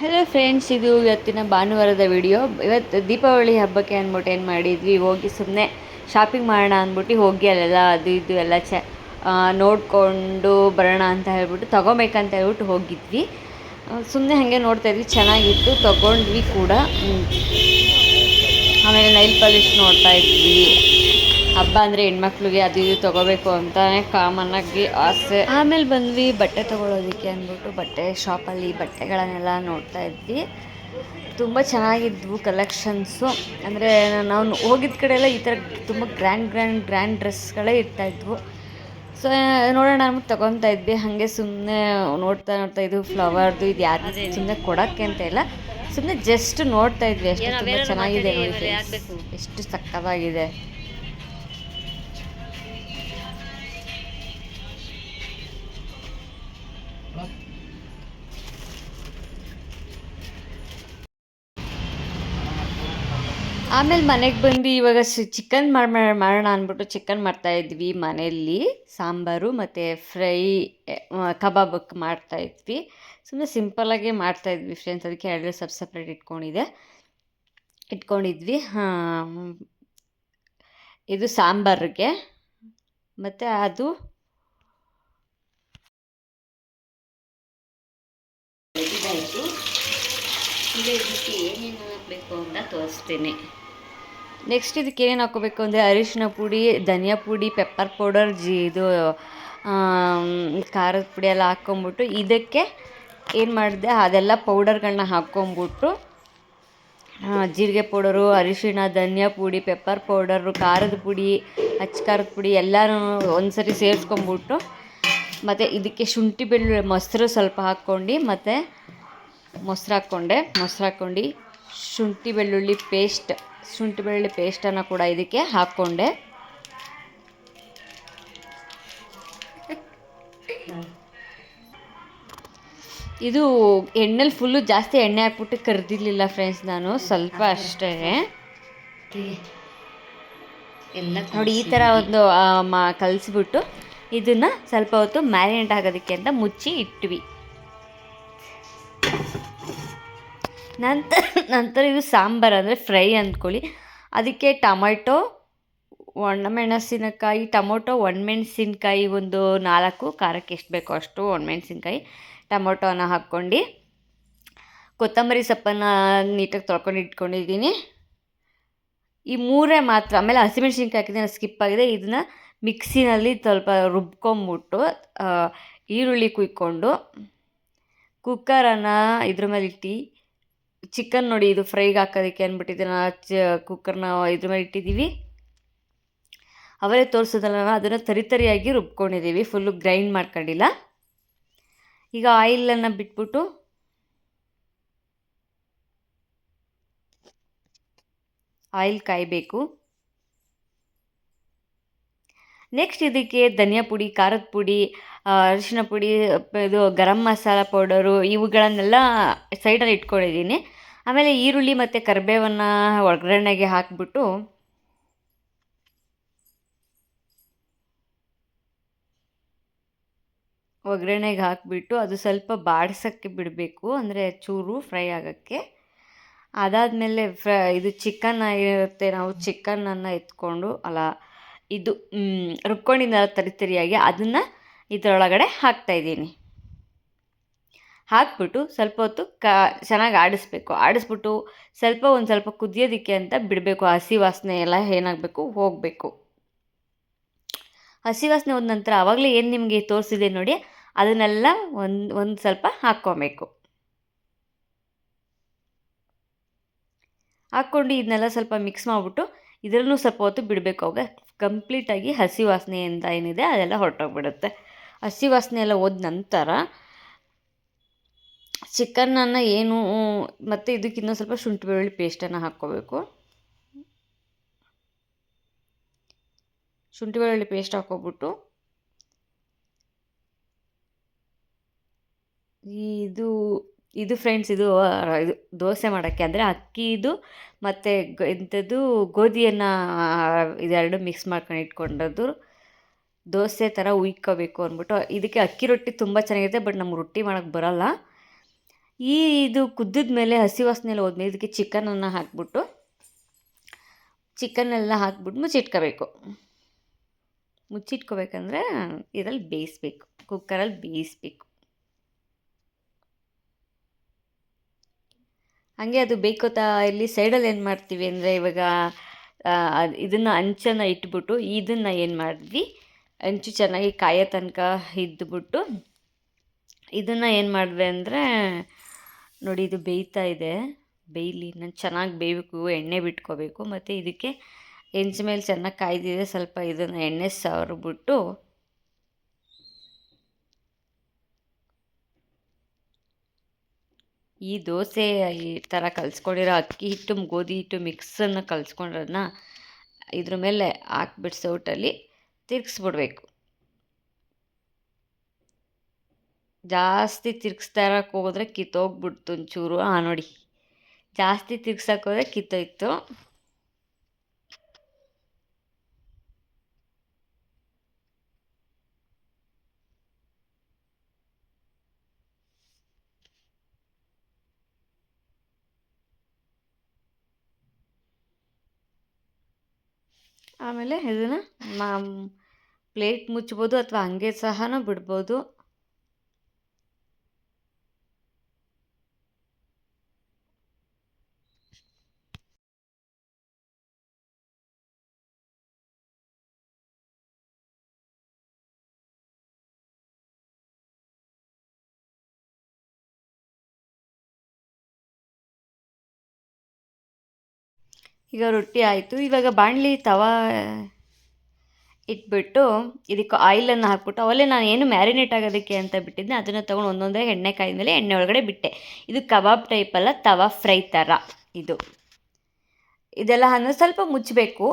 Hello friends ಇದು ಇವತ್ತಿನ ಭಾನುವಾರದ ವಿಡಿಯೋ ಇವತ್ತು ದೀಪಾವಳಿ ಹಬ್ಬಕ್ಕೆ ಅಂದ್ಬಿಟ್ಟು ಏನು ಮಾಡಿದ್ವಿ? ಹೋಗಿ ಸುಮ್ಮನೆ ಶಾಪಿಂಗ್ ಮಾಡೋಣ ಅಂದ್ಬಿಟ್ಟು ಹೋಗಿ ಅಲ್ಲೆಲ್ಲ ಅದು ಇದು ಎಲ್ಲ ಚ ನೋಡಿಕೊಂಡು ಬರೋಣ ಅಂತ ಹೇಳ್ಬಿಟ್ಟು ತೊಗೊಬೇಕಂತ ಹೇಳ್ಬಿಟ್ಟು ಹೋಗಿದ್ವಿ. ಸುಮ್ಮನೆ ಹಾಗೆ ನೋಡ್ತಾ ಇದ್ವಿ. ಚೆನ್ನಾಗಿತ್ತು. ತೊಗೊಂಡ್ವಿ ಕೂಡ. ಆಮೇಲೆ ನೈಲ್ ಪಾಲಿಶ್ ನೋಡ್ತಾ ಇದ್ವಿ. ಹಬ್ಬ ಅಂದರೆ ಹೆಣ್ಮಕ್ಳಿಗೆ ಅದು ಇದು ತೊಗೋಬೇಕು ಅಂತಾನೆ ಕಾಮನ್ ಆಗಿ ಆಸೆ. ಆಮೇಲೆ ಬಂದ್ವಿ ಬಟ್ಟೆ ತೊಗೊಳೋದಕ್ಕೆ ಅಂದ್ಬಿಟ್ಟು ಬಟ್ಟೆ ಶಾಪಲ್ಲಿ ಬಟ್ಟೆಗಳನ್ನೆಲ್ಲ ನೋಡ್ತಾ ಇದ್ವಿ. ತುಂಬ ಚೆನ್ನಾಗಿದ್ವು ಕಲೆಕ್ಷನ್ಸು. ಅಂದರೆ ನಾವು ಹೋಗಿದ್ದ ಕಡೆ ಎಲ್ಲ ಈ ಥರ ತುಂಬ ಗ್ರ್ಯಾಂಡ್ ಗ್ರ್ಯಾಂಡ್ ಗ್ರ್ಯಾಂಡ್ ಡ್ರೆಸ್ಗಳೇ ಇರ್ತಾಯಿದ್ವು ಸೊ ನೋಡೋಣ ನಮಗೆ ತೊಗೊತಾ ಇದ್ವಿ. ಹಾಗೆ ಸುಮ್ಮನೆ ನೋಡ್ತಾ ನೋಡ್ತಾ ಇದು ಫ್ಲವರ್ದು ಇದು ಯಾರು ಸುಮ್ಮನೆ ಕೊಡೋಕ್ಕೆ ಅಂತ ಇಲ್ಲ. ಸುಮ್ಮನೆ ಜಸ್ಟ್ ನೋಡ್ತಾ ಇದ್ವಿ ಅಷ್ಟು. ತುಂಬ ಚೆನ್ನಾಗಿದೆ ಎಷ್ಟು ಸಕ್ಕತ್ತಾಗಿದೆ ಆಮೇಲೆ ಮನೆಗೆ ಬಂದು ಇವಾಗ ಚಿಕನ್ ಮಾಡಿ ಮಾಡೋಣ ಅಂದ್ಬಿಟ್ಟು ಚಿಕನ್ ಮಾಡ್ತಾ ಇದ್ವಿ ಮನೆಯಲ್ಲಿ ಸಾಂಬಾರು ಮತ್ತು ಫ್ರೈ ಕಬಾಬಕ್ಕೆ ಮಾಡ್ತಾ ಇದ್ವಿ. ಸುಮ್ಮನೆ ಮಾಡ್ತಾ ಇದ್ವಿ ಫ್ರೆಂಡ್ಸ್, ಅದಕ್ಕೆ ಎರಡು ಸಬ್ ಸಪ್ರೇಟ್ ಇಟ್ಕೊಂಡಿದೆ. ಇಟ್ಕೊಂಡಿದ್ವಿ ಇದು ಸಾಂಬಾರಿಗೆ. ಮತ್ತು ಅದು ಇದಕ್ಕೆ ಏನೇನು ಹಾಕಬೇಕು ಅಂತ ತೋರಿಸ್ತೀನಿ. ನೆಕ್ಸ್ಟ್ ಇದಕ್ಕೆ ಏನೇನು ಹಾಕೋಬೇಕು ಅಂದರೆ ಅರಿಶಿನ ಪುಡಿ, ಧನಿಯಾ ಪುಡಿ ಪೆಪ್ಪರ್ ಪೌಡರ್ ಜಿ ಇದು ಖಾರದ ಪುಡಿ ಎಲ್ಲ ಹಾಕ್ಕೊಂಬಿಟ್ಟು ಇದಕ್ಕೆ ಏನು ಮಾಡಿದೆ, ಅದೆಲ್ಲ ಪೌಡರ್ಗಳನ್ನ ಹಾಕ್ಕೊಂಬಿಟ್ಟು ಜೀರಿಗೆ ಪೌಡರು ಅರಿಶಿಣ, ಧನಿಯಾ ಪುಡಿ ಪೆಪ್ಪರ್ ಪೌಡರು ಖಾರದ ಪುಡಿ, ಹಚ್ಚ ಖಾರದ ಪುಡಿ ಎಲ್ಲನೂ ಒಂದು ಸರಿ ಸೇರಿಸ್ಕೊಂಬಿಟ್ಟು, ಮತ್ತು ಇದಕ್ಕೆ ಶುಂಠಿ ಬೆಳ್ಳುಳ್ಳಿ ಮೊಸರು ಸ್ವಲ್ಪ ಹಾಕ್ಕೊಂಡು, ಮತ್ತು ಮೊಸರು ಹಾಕ್ಕೊಂಡೆ, ಮೊಸರು ಹಾಕ್ಕೊಂಡು ಶುಂಠಿ ಬೆಳ್ಳುಳ್ಳಿ ಪೇಸ್ಟ್ ಶುಂಠಿ ಬೆಳ್ಳುಳ್ಳಿ ಪೇಸ್ಟನ್ನು ಕೂಡ ಇದಕ್ಕೆ ಹಾಕ್ಕೊಂಡೆ. ಇದು ಎಣ್ಣೆಲಿ ಫುಲ್ಲು ಜಾಸ್ತಿ ಎಣ್ಣೆ ಹಾಕ್ಬಿಟ್ಟು ಕರೆದಿರಲಿಲ್ಲ ಫ್ರೆಂಡ್ಸ್ ನಾನು, ಸ್ವಲ್ಪ ಅಷ್ಟೇ. ಎಲ್ಲ ನೋಡಿ, ಈ ಥರ ಒಂದು ಕಲಿಸ್ಬಿಟ್ಟು ಇದನ್ನು ಸ್ವಲ್ಪ ಹೊತ್ತು ಮ್ಯಾರಿನೇಟ್ ಆಗೋದಕ್ಕೆ ಅಂತ ಮುಚ್ಚಿ ಇಟ್ವಿ. ನಂತರ ನಂತರ ಇದು ಸಾಂಬಾರು ಅಂದರೆ ಫ್ರೈ ಅಂದ್ಕೊಳ್ಳಿ. ಅದಕ್ಕೆ ಟಮಟೊ, ಒಣಮೆಣಸಿನಕಾಯಿ, ಟೊಮೊಟೊ, ಒಣಮೆಣಸಿನ್ಕಾಯಿ ಒಂದು ನಾಲ್ಕು, ಖಾರಕ್ಕೆ ಎಷ್ಟು ಬೇಕೋ ಅಷ್ಟು ಒಣಮೆಣಸಿನ್ಕಾಯಿ, ಟೊಮೊಟೊನ ಹಾಕ್ಕೊಂಡು, ಕೊತ್ತಂಬರಿ ಸೊಪ್ಪನ್ನು ನೀಟಾಗಿ ತೊಳ್ಕೊಂಡು ಇಟ್ಕೊಂಡಿದ್ದೀನಿ. ಈ ಮೂರೇ ಮಾತ್ರ, ಆಮೇಲೆ ಹಸಿಮೆಣ್ಸಿನ್ಕಾಯಿ ಹಾಕಿದ್ರೆ ಸ್ಕಿಪ್ ಆಗಿದೆ. ಇದನ್ನು ಮಿಕ್ಸಿನಲ್ಲಿ ಸ್ವಲ್ಪ ರುಬ್ಕೊಂಬಿಟ್ಟು ಈರುಳ್ಳಿ ಕುಯ್ಕೊಂಡು, ಕುಕ್ಕರನ್ನು ಇದ್ರ ಮೇಲೆ ಇಟ್ಟು ಚಿಕನ್ ನೋಡಿ, ಇದು ಫ್ರೈಗೆ ಹಾಕೋದಕ್ಕೆ ಅಂದ್ಬಿಟ್ಟಿದ್ದೆ. ನಾ ಚ ಕುಕ್ಕರ್ನ ಇದ್ರ ಮೇಲೆ ಇಟ್ಟಿದ್ದೀವಿ. ಅವರೇ ತೋರಿಸೋದಲ್ಲ ಅದನ್ನು ತರಿತರಿಯಾಗಿ ರುಬ್ಕೊಂಡಿದ್ದೀವಿ. ಫುಲ್ಲು ಗ್ರೈಂಡ್ ಮಾಡ್ಕೊಂಡಿಲ್ಲ. ಈಗ ಆಯಿಲನ್ನು ಬಿಟ್ಬಿಟ್ಟು ಆಯಿಲ್ ಕಾಯಬೇಕು. ನೆಕ್ಸ್ಟ್ ಇದಕ್ಕೆ ಧನಿಯಾ ಪುಡಿ, ಖಾರದ ಪುಡಿ ಆ, ಅರಿಶಿನ ಪುಡಿ ಇದು ಗರಂ ಮಸಾಲ ಪೌಡರು ಇವುಗಳನ್ನೆಲ್ಲ ಸೈಡಲ್ಲಿ ಇಟ್ಕೊಂಡಿದ್ದೀನಿ. ಆಮೇಲೆ ಈರುಳ್ಳಿ ಮತ್ತು ಕರಿಬೇವನ್ನು ಒಗ್ಗರಣೆಗೆ ಹಾಕಿಬಿಟ್ಟು ಒಗ್ಗರಣೆಗೆ ಹಾಕಿಬಿಟ್ಟು ಅದು ಸ್ವಲ್ಪ ಬಾಡಿಸೋಕ್ಕೆ ಬಿಡಬೇಕು ಅಂದರೆ ಚೂರು ಫ್ರೈ ಆಗೋಕ್ಕೆ. ಅದಾದಮೇಲೆ ಫ್ರ ಇದು ಚಿಕನ್ ಆಗಿರುತ್ತೆ ನಾವು ಚಿಕನನ್ನು ಎತ್ಕೊಂಡು ಅಲ್ಲ ಇದು ರುಬ್ಕೊಂಡಿದ್ದ ತರಿ ತರಿಯಾಗಿ ಅದನ್ನು ಇದರೊಳಗಡೆ ಹಾಕ್ತಾಯಿದ್ದೀನಿ ಹಾಕ್ಬಿಟ್ಟು ಸ್ವಲ್ಪ ಹೊತ್ತು ಕಾ, ಚೆನ್ನಾಗಿ ಆಡಿಸ್ಬೇಕು. ಆಡಿಸ್ಬಿಟ್ಟು ಸ್ವಲ್ಪ ಒಂದು ಸ್ವಲ್ಪ ಕುದಿಯೋದಕ್ಕೆ ಅಂತ ಬಿಡಬೇಕು. ಹಸಿ ವಾಸನೆ ಎಲ್ಲ ಏನಾಗಬೇಕು ಹೋಗಬೇಕು. ಹಸಿ ವಾಸನೆ ಹೋದ ನಂತರ ಆವಾಗಲೇ ಏನು ನಿಮಗೆ ತೋರಿಸಿದೆ ನೋಡಿ, ಅದನ್ನೆಲ್ಲ ಒಂದು ಒಂದು ಸ್ವಲ್ಪ ಹಾಕ್ಕೊಬೇಕು. ಹಾಕ್ಕೊಂಡು ಇದನ್ನೆಲ್ಲ ಸ್ವಲ್ಪ ಮಿಕ್ಸ್ ಮಾಡಿಬಿಟ್ಟು ಇದರಲ್ಲೂ ಸ್ವಲ್ಪ ಹೊತ್ತು ಬಿಡಬೇಕು. ಅವಾಗ ಕಂಪ್ಲೀಟಾಗಿ ಹಸಿ ವಾಸನೆ ಅಂತ ಏನಿದೆ ಅದೆಲ್ಲ ಹೊರಟೋಗ್ಬಿಡುತ್ತೆ. ಹಸಿ ವಾಸನೆ ಎಲ್ಲ ಹೋದ ನಂತರ ಚಿಕನನ್ನು ಏನು, ಮತ್ತು ಇದಕ್ಕಿನ್ನೂ ಸ್ವಲ್ಪ ಶುಂಠಿ ಬೆಳ್ಳುಳ್ಳಿ ಪೇಸ್ಟನ್ನು ಹಾಕ್ಕೋಬೇಕು. ಶುಂಠಿ ಬೆಳ್ಳುಳ್ಳಿ ಪೇಸ್ಟ್ ಹಾಕ್ಕೊಬಿಟ್ಟು ಇದು ಇದು ಫ್ರೆಂಡ್ಸ್ ಇದು ಇದು ದೋಸೆ ಮಾಡೋಕ್ಕೆ ಅಂದರೆ ಅಕ್ಕಿದು ಮತ್ತು ಎಂಥದ್ದು ಗೋಧಿಯನ್ನು ಇದೆರಡು ಮಿಕ್ಸ್ ಮಾಡ್ಕೊಂಡು ಇಟ್ಕೊಂಡದ್ದು. ದೋಸೆ ಥರ ಉಯ್ಕೋಬೇಕು ಅಂದ್ಬಿಟ್ಟು, ಇದಕ್ಕೆ ಅಕ್ಕಿ ರೊಟ್ಟಿ ತುಂಬ ಚೆನ್ನಾಗಿರುತ್ತೆ, ಬಟ್ ನಮ್ಗೆ ರೊಟ್ಟಿ ಮಾಡೋಕ್ಕೆ ಬರೋಲ್ಲ. ಈ ಇದು ಕುದ್ದಿದ ಮೇಲೆ ಹಸಿ ವಾಸನೆಲ್ಲ ಹೋದ್ಮೇಲೆ ಇದಕ್ಕೆ ಚಿಕನನ್ನು ಹಾಕ್ಬಿಟ್ಟು ಚಿಕನ್ನೆಲ್ಲ ಹಾಕ್ಬಿಟ್ಟು ಮುಚ್ಚಿಟ್ಕೋಬೇಕು. ಮುಚ್ಚಿಟ್ಕೋಬೇಕಂದ್ರೆ ಇದರಲ್ಲಿ ಬೇಯಿಸ್ಬೇಕು ಕುಕ್ಕರಲ್ಲಿ ಬೇಯಿಸ್ಬೇಕು. ಹಾಗೆ ಅದು ಬೇಕೋತಾ ಇಲ್ಲಿ ಸೈಡಲ್ಲಿ ಏನು ಮಾಡ್ತೀವಿ ಅಂದರೆ ಇವಾಗ ಇದನ್ನು ಅಂಚನ್ನು ಇಟ್ಬಿಟ್ಟು ಇದನ್ನು ಏನು ಮಾಡಿದ್ವಿ? ಅಂಚು ಚೆನ್ನಾಗಿ ಕಾಯೋ ತನಕ ಇದ್ದುಬಿಟ್ಟು ಇದನ್ನು ಏನು ಮಾಡಿದೆ ಅಂದರೆ, ನೋಡಿ ಇದು ಬೇಯ್ತಾ ಇದೆ. ಬೇಯಲಿ, ನಾನು ಚೆನ್ನಾಗಿ ಬೇಯಬೇಕು, ಎಣ್ಣೆ ಬಿಟ್ಕೋಬೇಕು. ಮತ್ತು ಇದಕ್ಕೆ ಹೆಂಚು ಮೇಲೆ ಚೆನ್ನಾಗಿ ಕಾಯ್ದಿದೆ, ಸ್ವಲ್ಪ ಇದನ್ನು ಎಣ್ಣೆ ಸವರ್ಬಿಟ್ಟು ಈ ದೋಸೆ ಈ ಥರ ಕಲಿಸ್ಕೊಂಡಿರೋ ಅಕ್ಕಿ ಹಿಟ್ಟು, ಗೋಧಿ ಹಿಟ್ಟು, ಮಿಕ್ಸನ್ನು ಕಲಿಸ್ಕೊಂಡ್ರನ್ನ ಇದ್ರ ಮೇಲೆ ಹಾಕ್ಬಿಟ್ಟು ಸೌಟಲ್ಲಿ ತಿರ್ಗಿಸ್ಬಿಡ್ಬೇಕು. ಜಾಸ್ತಿ ತಿರ್ಗಿಸ್ತಾ ಇರೋಕೆ ಹೋದ್ರೆ ಕಿತ್ತೋಗ್ಬಿಡ್ತು ಒಂಚೂರು ಹಾಂ ನೋಡಿ. ಜಾಸ್ತಿ ತಿರ್ಗ್ಸಕ್ಕೆ ಹೋದರೆ ಕಿತ್ತೋಯ್ತು. ಆಮೇಲೆ ಇದನ್ನು ಪ್ಲೇಟ್ ಮುಚ್ಬೋದು ಅಥವಾ ಹಂಗೆ ಸಹ ಬಿಡ್ಬೋದು. ಈಗ ರೊಟ್ಟಿ ಆಯಿತು. ಇವಾಗ ಬಾಣಲಿ ತವಾ ಇಟ್ಬಿಟ್ಟು ಇದಕ್ಕೆ ಆಯಿಲನ್ನು ಹಾಕ್ಬಿಟ್ಟು ಅವಲ್ಲೇ ನಾನು ಏನು ಮ್ಯಾರಿನೇಟ್ ಆಗೋದಕ್ಕೆ ಅಂತ ಬಿಟ್ಟಿದ್ದೆ, ಅದನ್ನು ತೊಗೊಂಡು ಒಂದೊಂದೇ ಎಣ್ಣೆ ಕಾಯಿದ ಮೇಲೆ ಎಣ್ಣೆ ಒಳಗಡೆ ಬಿಟ್ಟೆ. ಇದು ಕಬಾಬ್ ಟೈಪಲ್ಲ ತವಾ ಫ್ರೈ ಥರ ಇದು. ಇದೆಲ್ಲ ಅನ್ನೋದು ಸ್ವಲ್ಪ ಮುಚ್ಚಬೇಕು.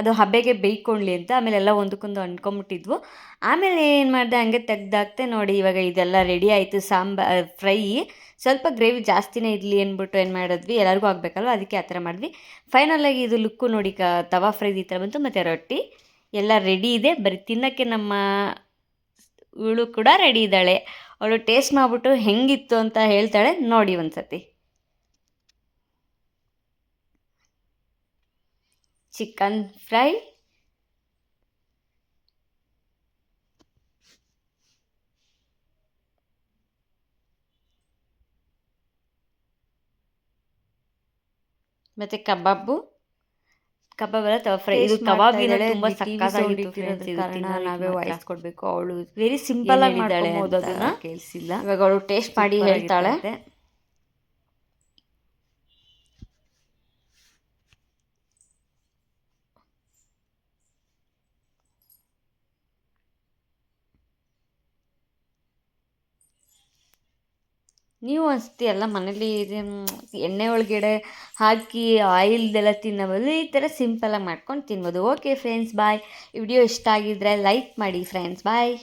ಅದು ಹಬ್ಬೆಗೆ ಬೇಯ್ಕೊಳ್ಳಿ ಅಂತ ಆಮೇಲೆ ಎಲ್ಲ ಒಂದಕ್ಕೊಂದು ಅಂದ್ಕೊಂಬಿಟ್ಟಿದ್ವು ಆಮೇಲೆ ಏನು ಮಾಡಿದೆ, ಹಂಗೆ ತೆಗ್ದಾಕ್ತೆ ನೋಡಿ ಇವಾಗ ಇದೆಲ್ಲ ರೆಡಿ ಆಯಿತು ಸಾಂಬಾ ಫ್ರೈ ಸ್ವಲ್ಪ ಗ್ರೇವಿ ಜಾಸ್ತಿನೇ ಇರಲಿ ಅಂದ್ಬಿಟ್ಟು ಏನು ಮಾಡಿದ್ವಿ, ಎಲ್ಲರಿಗೂ ಆಗಬೇಕಲ್ವ, ಅದಕ್ಕೆ ಆ ಥರ ಮಾಡಿದ್ವಿ. ಫೈನಲಾಗಿ ಇದು ಲುಕ್ಕು ನೋಡಿ ಕ, ತವಾ ಫ್ರೈ ಈ ಥರ ಬಂತು, ಮತ್ತು ರೊಟ್ಟಿ. ಎಲ್ಲ ರೆಡಿ ಇದೆ, ಬರೀ ತಿನ್ನೋಕ್ಕೆ ನಮ್ಮ ಇವಳು ಕೂಡ ರೆಡಿ ಇದ್ದಾಳೆ. ಅವಳು ಟೇಸ್ಟ್ ಮಾಡಿಬಿಟ್ಟು ಹೆಂಗಿತ್ತು ಅಂತ ಹೇಳ್ತಾಳೆ, ನೋಡಿ ಒಂದು ಸತಿ ಚಿಕನ್ ಫ್ರೈ. ಮತ್ತೆ ಕಬಾಬು. ಕಬಾಬ್ ಎಲ್ಲ ತವ ಫ್ರೈ. ಇದು ಕಬಾಬ್ ಕಬಾಬಿನ ತುಂಬ ಸಕ್ಕತ್ತಾಗಿತ್ತು ಕಾರಣ ನಾವೇ ವಾಯ್ಸ್ ಕೊಡಬೇಕು. ಅವಳು ವೆರಿ ಸಿಂಪಲ್ ಆಗಿ ಮಾಡ್ಕೊಬಹುದು ಅದನ್ನ. ಕೇಳಿಸಿಲ್ಲ. ಇವಾಗ ಅವಳು ಟೇಸ್ಟ್ ಮಾಡಿ ಹೇಳ್ತಾಳೆ. ನೀವು ಅಷ್ಟೇ ಎಲ್ಲ ಮನೇಲಿ ಎಣ್ಣೆ ಒಳಗಡೆ ಹಾಕಿ ಆಯಿಲ್ದೆಲ್ಲ ತಿನ್ನಬೋದು, ಈ ಥರ ಸಿಂಪಲಾಗಿ ಮಾಡ್ಕೊಂಡು ತಿನ್ಬೋದು. ಓಕೆ ಫ್ರೆಂಡ್ಸ್ ಬಾಯ್ ವಿಡಿಯೋ ಇಷ್ಟ ಆಗಿದ್ದರೆ ಲೈಕ್ ಮಾಡಿ ಫ್ರೆಂಡ್ಸ್ ಬಾಯ್